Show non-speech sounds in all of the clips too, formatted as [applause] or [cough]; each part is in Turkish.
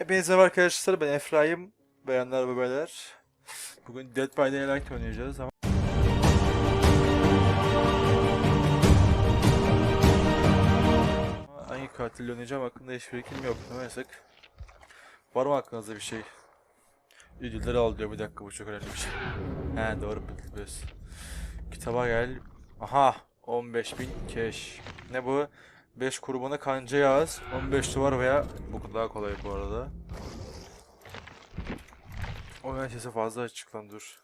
Hepinize merhaba arkadaşlar ben Efraim. Bayanlar ve Bugün Dead by Daylight oynayacağız ama Hangi katille oynayacağım hakkında hiçbir fikrim yok Neyse Var mı aklınızda bir şey? Ödülleri al diyor bir dakika bu çok önemli bir şey. He doğru biliyoruz. Kitaba gel. Aha 15.000 cash. Ne bu? 5 kurbana kanca yaz 15 duvar veya bu daha kolay bu arada. Oyun sesi fazla açık lan dur.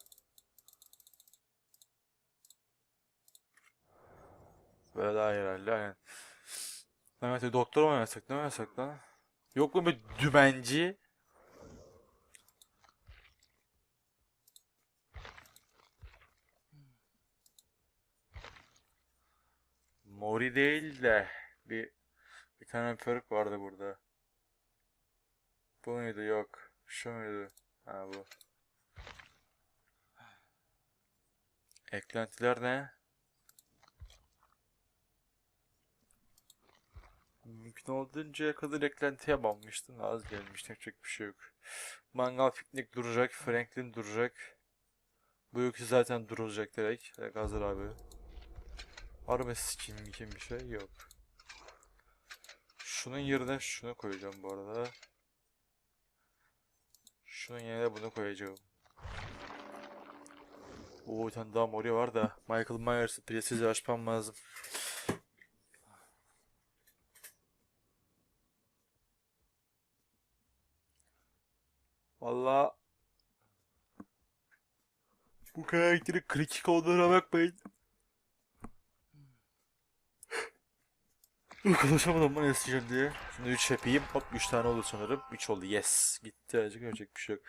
Böyle daha iyi herhalde aynen. Evet doktor mu oynasak ne oynasak lan? Yok mu bir dümenci? Mori değil de bir bir tane perk vardı burada. Bu muydu? Yok. Şu muydu? Ha bu. Eklentiler ne? Mümkün olduğunca kadar eklentiye banmıştım. Az gelmişti. Yapacak bir şey yok. Mangal piknik duracak. Franklin duracak. Bu yoksa zaten durulacak direkt. Direkt hazır abi. Var mı skin bir şey? Yok. Şunun yerine şunu koyacağım bu arada. Şunun yerine bunu koyacağım. Oo bir tane daha mori var da Michael Myers'ı piyasız açmam lazım. Valla bu karakteri kritik olduğuna bakmayın. Konuşamadım ben isteyeceğim diye. Şimdi 3 yapayım. Hop 3 tane oldu sanırım. 3 oldu. Yes. Gitti. Acık yapacak bir şey yok.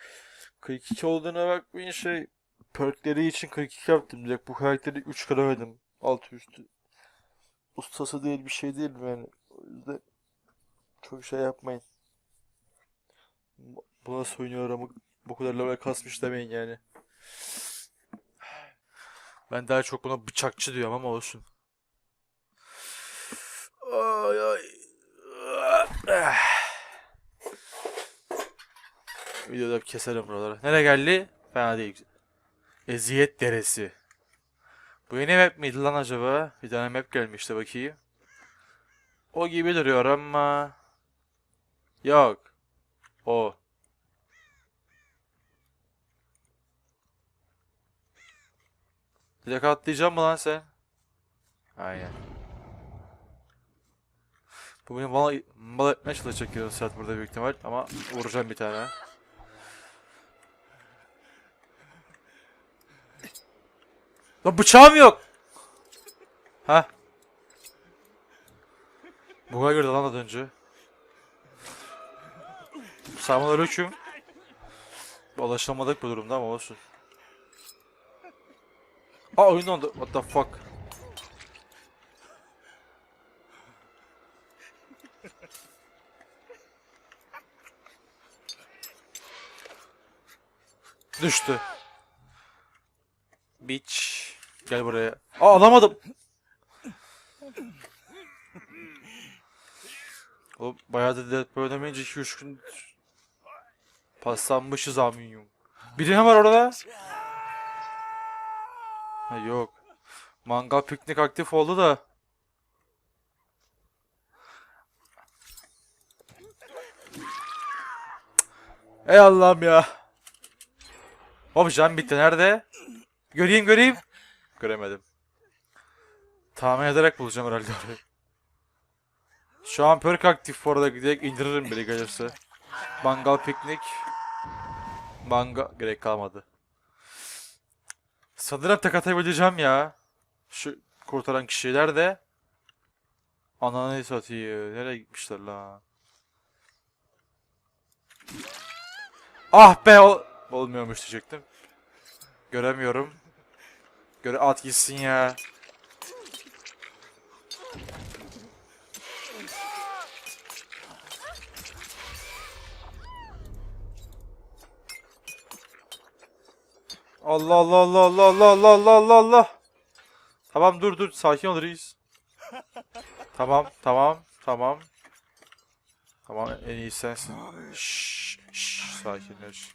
42 olduğuna bakmayın şey. Perkleri için 42 yaptım. Direkt bu karakteri 3 kere oynadım. Altı üstü. Ustası değil bir şey değil yani. O yüzden çok şey yapmayın. Bu nasıl oynuyor ama bu kadar level kasmış demeyin yani. Ben daha çok buna bıçakçı diyorum ama olsun. Ay ay. Videoda keserim buraları. Nereye geldi? Fena değil. Eziyet Deresi. Bu yeni map miydi lan acaba? Bir tane map gelmişti bakayım. O gibi duruyor ama... Yok. O. Direkt atlayacağım mı lan sen? Aynen. Bu beni mal, mal etmeye çalışacak saat burada büyük ihtimal ama vuracağım bir tane. Lan bıçağım yok. Ha? Buga girdi lan az önce. Selamünaleyküm. Ulaşamadık bu durumda ama olsun. Aa oyun oldu. What the fuck? Düştü. Bitch. Gel buraya. Aa alamadım. Oğlum bayağı da Dead Boy oynamayınca 2-3 gün paslanmışız aminyum. Biri ne var orada? Ha yok. Mangal piknik aktif oldu da. Ey Allah'ım ya. Hop can bitti nerede? Göreyim göreyim. Göremedim. Tahmin ederek bulacağım herhalde orayı. Şu an perk aktif bu arada direkt indiririm bile gelirse. Mangal piknik. Manga gerek kalmadı. Sanırım tek atabileceğim ya. Şu kurtaran kişiler de. Ananı satıyor. Nereye gitmişler la? Ah be ol olmuyormuş diyecektim. Göremiyorum. Göre at gitsin ya. Allah Allah Allah Allah Allah Allah Allah Allah Allah. Tamam dur dur sakin ol reis. Tamam tamam tamam. Tamam en iyi sensin. Şşş, şşş, sakinleş.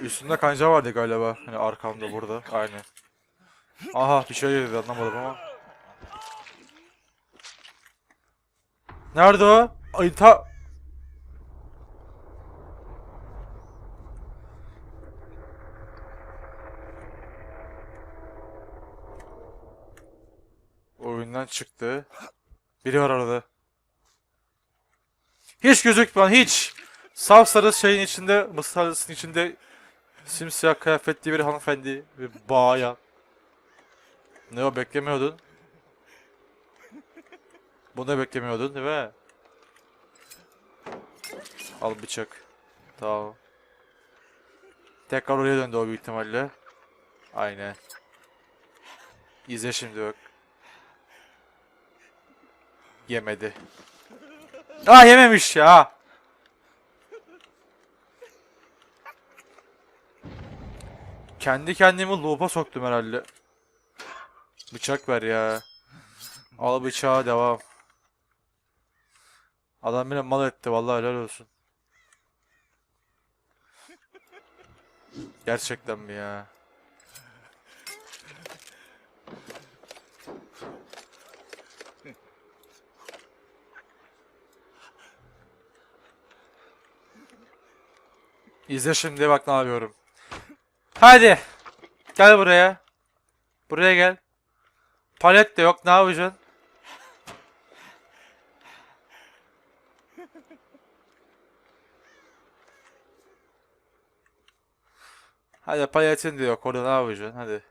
Üstünde kanca vardı galiba. Hani arkamda burada. Aynen. Aha bir şey dedi anlamadım ama. Nerede o? Ay ta... Oyundan çıktı. Biri var arada. Hiç gözükmüyor hiç. Saf sarı şeyin içinde, mısır içinde simsiyah kıyafetli bir hanımefendi bir bayan. Ne o beklemiyordun? Bunu beklemiyordun değil mi? Al bıçak. Tamam. Tekrar oraya döndü o büyük ihtimalle. Aynen. İzle şimdi bak. Yemedi. Aa yememiş ya. Kendi kendimi loop'a soktum herhalde. Bıçak ver ya. Al bıçağı devam. Adam beni mal etti vallahi helal olsun. Gerçekten mi ya? İzle şimdi bak ne yapıyorum. Hadi. Gel buraya. Buraya gel. Palet de yok ne yapacaksın? Hadi paletin de yok orada ne yapacaksın hadi.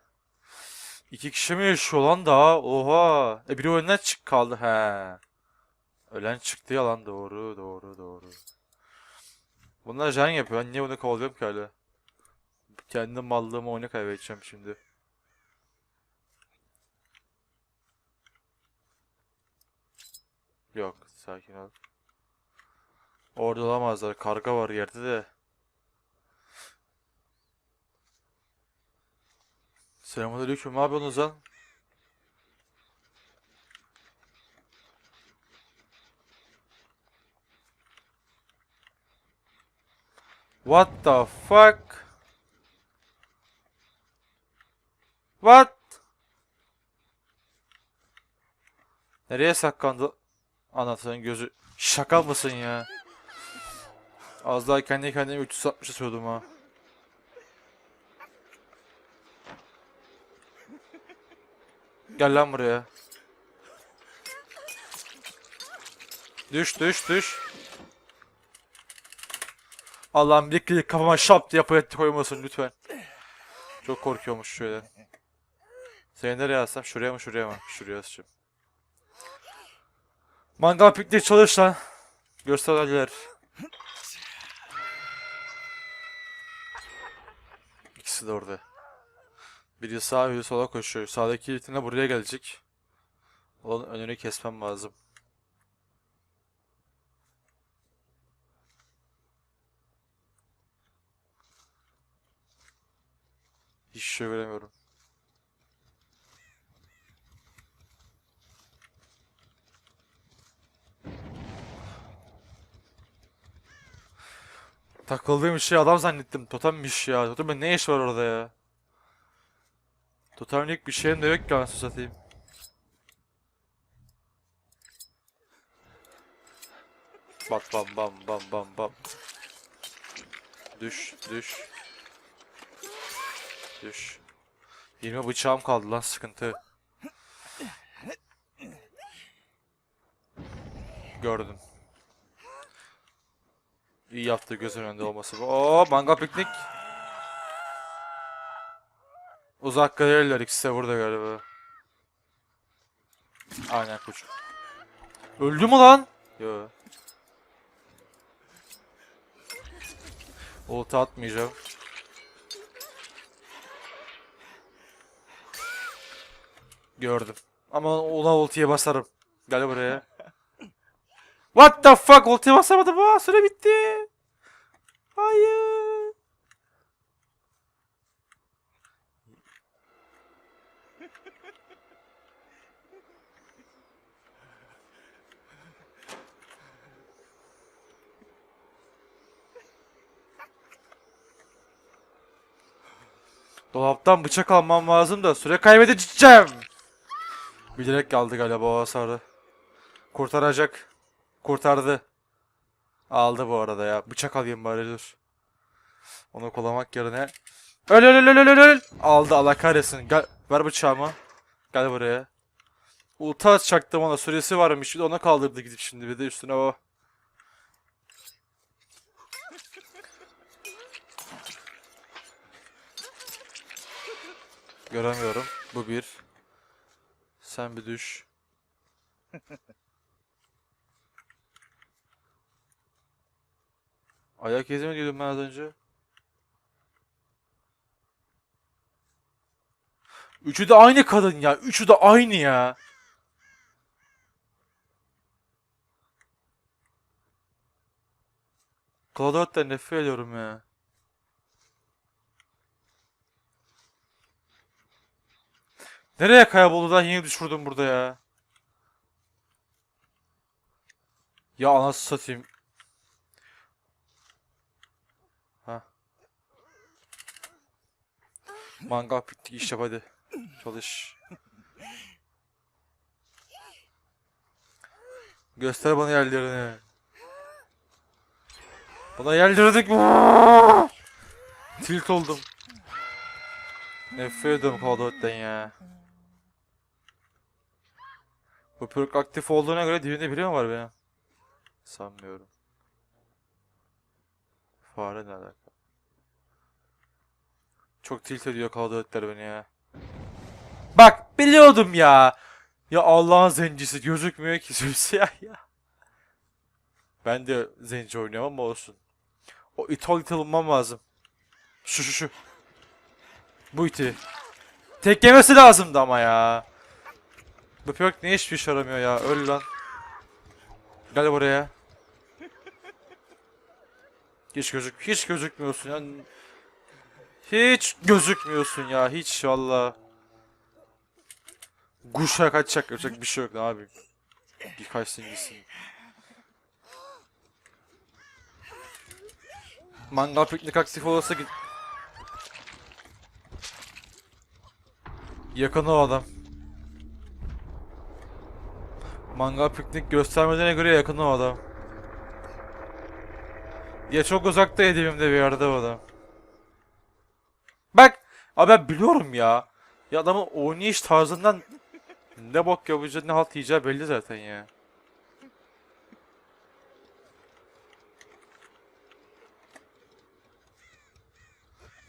İki kişi mi yaşıyor lan daha? Oha. E biri oyundan çık kaldı he. Ölen çıktı ya lan doğru doğru doğru. Bunlar can yapıyor. Niye bunu kovalıyorum ki hala? Kendi mallığımı oyunu kaybedeceğim şimdi. Yok, sakin ol. Orada olamazlar. Karga var yerde de. Selamünaleyküm. Ne yapıyorsunuz lan? What the fuck? What? Nereye saklandı? Anlatın gözü. Şaka mısın ya? Az daha kendi kendime 360'a sordum ha. Gel lan buraya. Düş düş düş. Allah'ım bir klik kafama şap diye palet koymasın lütfen. Çok korkuyormuş şöyle. Seni nereye alsam? Şuraya mı şuraya mı? Şuraya asacağım. Mangal pikniği çalış lan. Göstergeler. İkisi de orada. Biri sağa biri sola koşuyor. Sağdaki itine buraya gelecek. Onun önünü kesmem lazım. Hiç şey göremiyorum. Takıldığım şey adam zannettim. Totemmiş ya. Totemin ne iş var orada ya? Totemlik bir şeyim de yok ki anasını satayım. Bam bam bam bam bam bam. Düş düş. Düş. 20 bıçağım kaldı lan sıkıntı. Gördüm. İyi yaptı gözün önünde olması bu. Oo manga piknik. Uzak galeriler ikisi de burada galiba. Aynen kuş. Öldü mü lan? Yo. Ulti atmayacağım. Gördüm. Ama ona ultiye basarım. Gel buraya. What the fuck? Ultiye basamadım. Aa, süre bitti. Hayır. Dolaptan bıçak almam lazım da süre kaybedeceğim. Bilerek geldi galiba o hasarı. Kurtaracak. Kurtardı. Aldı bu arada ya. Bıçak alayım bari dur. Onu kollamak yerine. Öl öl öl öl öl öl. Aldı Allah kahretsin. Gel, ver bıçağımı. Gel buraya. Ulta atacaktım ona. Süresi varmış. Ona kaldırdı gidip şimdi. Bir de üstüne o. Göremiyorum. Bu bir. Sen bir düş. Ayak izi mi diyordum ben az önce? Üçü de aynı kadın ya. Üçü de aynı ya. Cloudot'tan nefret ediyorum ya. Nereye kayboldu da yine düşürdüm burada ya. Ya anasını satayım. Mangal bitti iş yap hadi. Çalış. Göster bana yerlerini. Bana yerlerini... Tilt oldum. Nefret ediyorum Duty'den ya. Bu perk aktif olduğuna göre dibinde biri mi var benim? Sanmıyorum. Fare ne alaka? Çok tilt ediyor Duty'ler beni ya. Bak biliyordum ya. Ya Allah'ın zencisi gözükmüyor ki simsiyah [laughs] ya. Ben de zenci oynuyorum ama olsun. O ithal olmam lazım. Şu şu şu. Bu iti. Tek yemesi lazımdı ama ya. Bu perk ne hiçbir işe yaramıyor ya. Öl lan. Gel buraya. Hiç gözük hiç gözükmüyorsun ya. Hiç gözükmüyorsun ya. Hiç valla. Kuşa kaçacak yapacak bir şey yok ne yapayım. Birkaç gitsin. Mangal piknik aktif olursa git. Yakın o adam. Mangal piknik göstermediğine göre yakın o adam. Ya çok uzakta edimimde bir yerde o adam. Bak! Abi ben biliyorum ya. Ya adamın oynayış tarzından ne bok yapacağı ne halt yiyeceği belli zaten ya.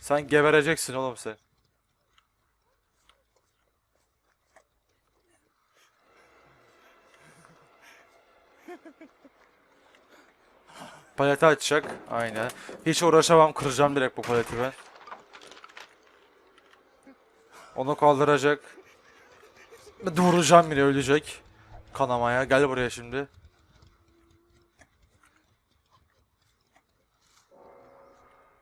Sen gebereceksin oğlum sen. Paleti açacak. Aynen. Hiç uğraşamam. Kıracağım direkt bu paleti ben. Onu kaldıracak. Vuracağım bile ölecek. Kanamaya. Gel buraya şimdi.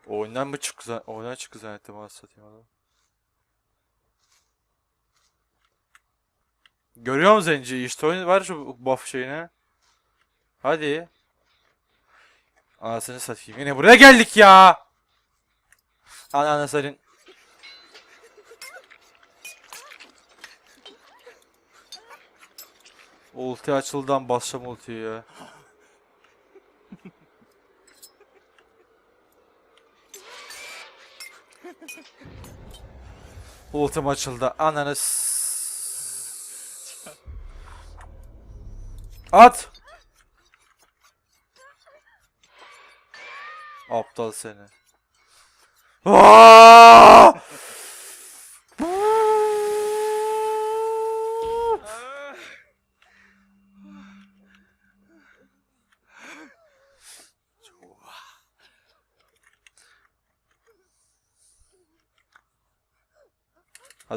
Oyundan mı çıktı? Oyundan çıktı zannettim anasını satayım adam. Görüyor musun Zenci? İşte oyun var şu buff şeyine. Hadi. Anasını satayım. Yine buraya geldik ya. Ananı satayım. Ulti açıldan basacağım ultiyi ya. Ultim açıldı. Ananı At! Aptal seni. Aa!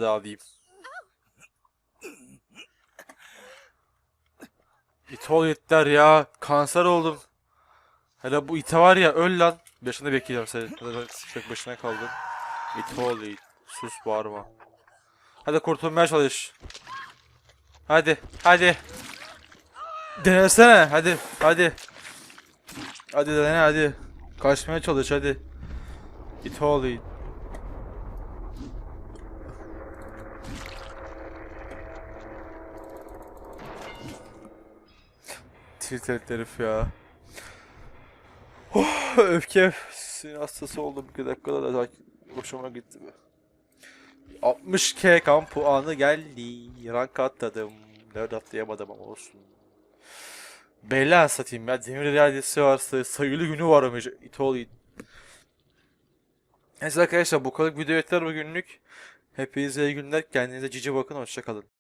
Hadi alayım. İtol yetler ya. Kanser oldum. Hele bu ite var ya öl lan. Başında bekleyeceğim seni. Tek başına kaldın. İtol it. Sus bağırma. Hadi kurtulmaya çalış. Hadi. Hadi. Denesene. Hadi. Hadi. Hadi dene hadi. Kaçmaya çalış hadi. İt. Tilt herif ya. Oh, öfke sinir hastası oldum bir dakikada da hoşuma gitti be. 60k kan puanı geldi. Rank atladım. Nerede atlayamadım ama olsun. Bela satayım ya. Demir iradesi varsa sayılı günü var ama İtol Neyse arkadaşlar bu kadar video yeter bugünlük. Hepinize iyi günler. Kendinize cici bakın. Hoşçakalın.